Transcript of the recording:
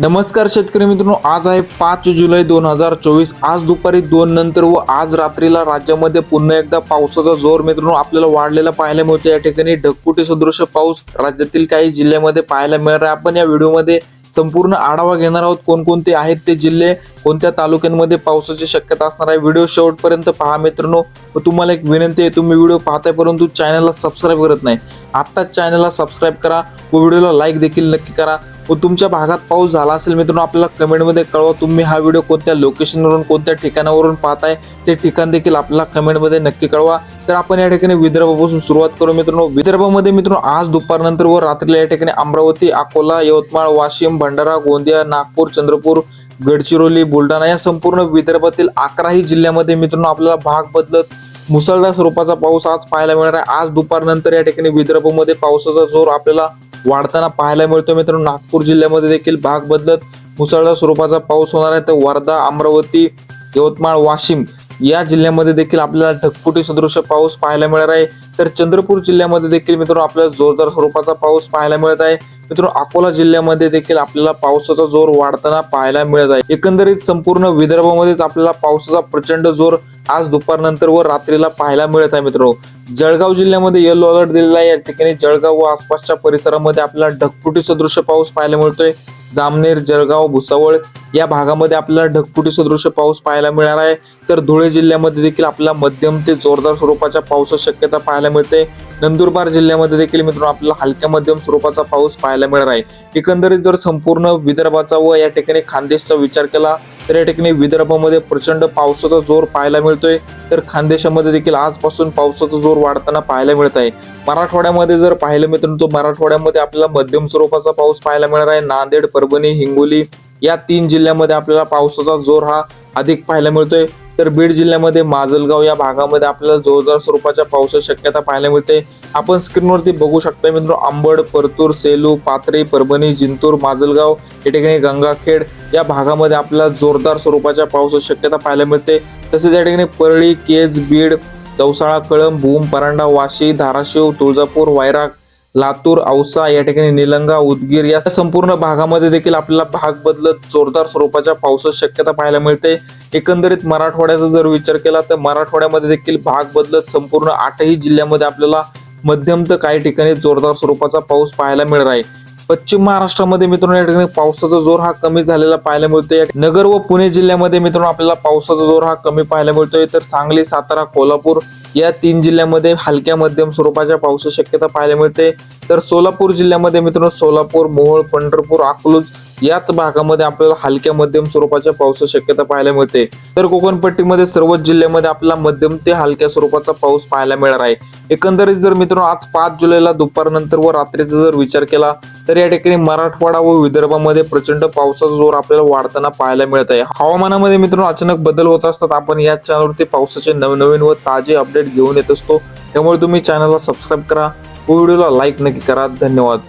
नमस्कार शेतकरी मित्रांनो आज आहे पाच जुलै दोन हजार चोवीस. आज दुपारी दोन नंतर व आज रात्रीला राज्यामध्ये पुन्हा एकदा पावसाचा जोर मित्रांनो आपल्याला वाढलेला पाहायला मिळतो. या ठिकाणी ढगफुटी सदृश पाऊस राज्यातील काही जिल्ह्यामध्ये पाहायला मिळणार आहे. आपण या व्हिडिओमध्ये संपूर्ण आढावा घेणार आहोत. कोणकोणते आहेत ते जिल्हे कोणत्या तालुक्यांमध्ये पावसाची शक्यता असणार आहे. व्हिडिओ शेवटपर्यंत पहा मित्रांनो. व तुम्हाला एक विनंती आहे तुम्ही व्हिडिओ पाहताय परंतु चॅनलला सबस्क्राईब करत नाही. आत्ताच चॅनलला सबस्क्राईब करा व व्हिडिओला लाईक देखील नक्की करा. व तुमच्या भागात पाऊस झाला असेल मित्रांनो आपल्याला कमेंटमध्ये कळवा. तुम्ही हा व्हिडिओ कोणत्या लोकेशनवरून कोणत्या ठिकाणावरून पाहताय ते ठिकाण देखील आपल्याला कमेंटमध्ये नक्की कळवा. तर आपण या ठिकाणी विदर्भापासून सुरुवात करू मित्रांनो. विदर्भामध्ये मित्रांनो आज दुपारनंतर व रात्रीला या ठिकाणी अमरावती अकोला यवतमाळ वाशिम भंडारा गोंदिया नागपूर चंद्रपूर गडचिरोली बुलढाणा या संपूर्ण विदर्भातील अकराही जिल्ह्यामध्ये मित्रांनो आपल्याला भाग बदलत मुसळधार स्वरूपाचा पाऊस आज पाहायला मिळणार आहे. आज दुपारनंतर या ठिकाणी विदर्भामध्ये पावसाचा जोर आपल्याला वाढताना पाहायला मिळतो मित्रांनो. नागपूर जिल्ह्यामध्ये देखील भाग बदलत मुसळधार स्वरूपाचा पाऊस होणार आहे. तर वर्धा अमरावती यवतमाळ वाशिम या जिल्ह्यामध्ये देखील आपल्याला ढगफुटी सदृश पाऊस पाहायला मिळणार आहे. तर चंद्रपूर जिल्ह्यामध्ये देखील मित्रांनो आपल्याला जोरदार स्वरूपाचा पाऊस पाहायला मिळत आहे. मित्रांनो अकोला जिल्ह्यामध्ये देखील आपल्याला पावसाचा जोर वाढताना पाहायला मिळत आहे. एकंदरीत संपूर्ण विदर्भामध्येच आपल्याला पावसाचा प्रचंड जोर आज दुपारनंतर व रात्रीला पाहायला मिळत आहे मित्रांनो. जळगाव जिल्ह्यामध्ये येलो अलर्ट दिलेला आहे. या ठिकाणी जळगाव व आसपासच्या परिसरामध्ये आपल्याला ढगफुटी सदृश पाऊस पाहायला मिळतोय. जामनेर जळगाव भुसावळ या भागामध्ये आपल्याला ढगफुटी सदृश पाऊस पाहायला मिळणार आहे. तर धुळे जिल्ह्यामध्ये देखील आपल्याला मध्यम ते जोरदार स्वरूपाच्या पावसाची शक्यता पाहायला मिळते. नंदुरबार जिल्ह्यामध्ये देखील मित्रांनो आपल्याला हलक्या मध्यम स्वरूपाचा पाऊस पाहायला मिळणार आहे. एकंदरीत जर संपूर्ण विदर्भाचा व या ठिकाणी खानदेशचा विचार केला तर या ठिकाणी विदर्भामध्ये प्रचंड पावसाचा जोर पाहायला मिळतोय. तर खानदेशामध्ये देखील आजपासून पावसाचा जोर वाढताना पाहायला मिळत आहे. मराठवाड्यामध्ये जर पाहिलं मित्रांनो तो मराठवाड्यामध्ये आपल्याला मध्यम स्वरूपाचा पाऊस पाहायला मिळणार आहे. नांदेड परभणी हिंगोली या तीन जिल्ह्यामध्ये आपल्याला पावसाचा जोर हा अधिक पाहायला मिळतोय. तर बीड जिल्ह्यामध्ये माजलगाव या भागामध्ये आपल्याला जोरदार स्वरूपाच्या पावसाची शक्यता पाहायला मिळते. आपण स्क्रीनवरती बघू शकता मित्रांनो आंबड परतूर सेलू पाथरी परभणी जिंतूर माजलगाव या ठिकाणी गंगाखेड या भागामध्ये आपल्याला जोरदार स्वरूपाच्या पावसाची शक्यता पाहायला मिळते. तसेच या ठिकाणी परळी केज बीड चौसाळा कळंब भूम परांडा वाशी धाराशिव तुळजापूर वायराग लातूर औसा या ठिकाणी निलंगा उदगीर या संपूर्ण भागामध्ये देखील आपल्याला भाग बदलत जोरदार स्वरूपाच्या पावसाची शक्यता पाहायला मिळते. एकंदरीत मराठवाड्याचा जर विचार केला तर मराठवाड्यामध्ये देखील भाग बदलत संपूर्ण आठही जिल्ह्यामध्ये आपल्याला मध्यम तर काही ठिकाणी जोरदार स्वरूपाचा पाऊस पाहायला मिळणार आहे. पश्चिम महाराष्ट्रामध्ये मित्रांनो या ठिकाणी पावसाचा जोर हा कमी झालेला पाहायला मिळतोय. नगर व पुणे जिल्ह्यामध्ये मित्रांनो आपल्याला पावसाचा जोर हा कमी पाहायला मिळतोय. तर सांगली सातारा कोल्हापूर या तीन जिल्ह्यामध्ये हलक्या मध्यम स्वरूपाच्या पावसाची शक्यता पाहायला मिळते. तर सोलापूर जिल्ह्यामध्ये मित्रांनो सोलापूर मोहोळ पंढरपूर अकलूज याच भागामध्ये आपल्याला हलक्या मध्यम स्वरूपाच्या पावसाची शक्यता पाहायला मिळते. तर कोकणपट्टीमध्ये सर्वच जिल्ह्यामध्ये आपल्याला मध्यम ते हलक्या स्वरूपाचा पाऊस पाहायला मिळणार आहे. एकंदरीत जर मित्रांनो आज पाच जुलैला दुपारनंतर व रात्रीचा जर विचार केला तर या ठिकाणी मराठवाडा व विदर्भामध्ये प्रचंड पावसाचा जोर आपल्याला वाढताना पाहायला मिळत आहे. हवामानामध्ये मित्रांनो अचानक बदल होत असतात. आपण या चॅनलवरती पावसाचे नवनवीन व ताजे अपडेट घेऊन येत असतो. त्यामुळे तुम्ही चॅनलला सबस्क्राईब करा व व्हिडिओला लाईक नक्की करा. धन्यवाद.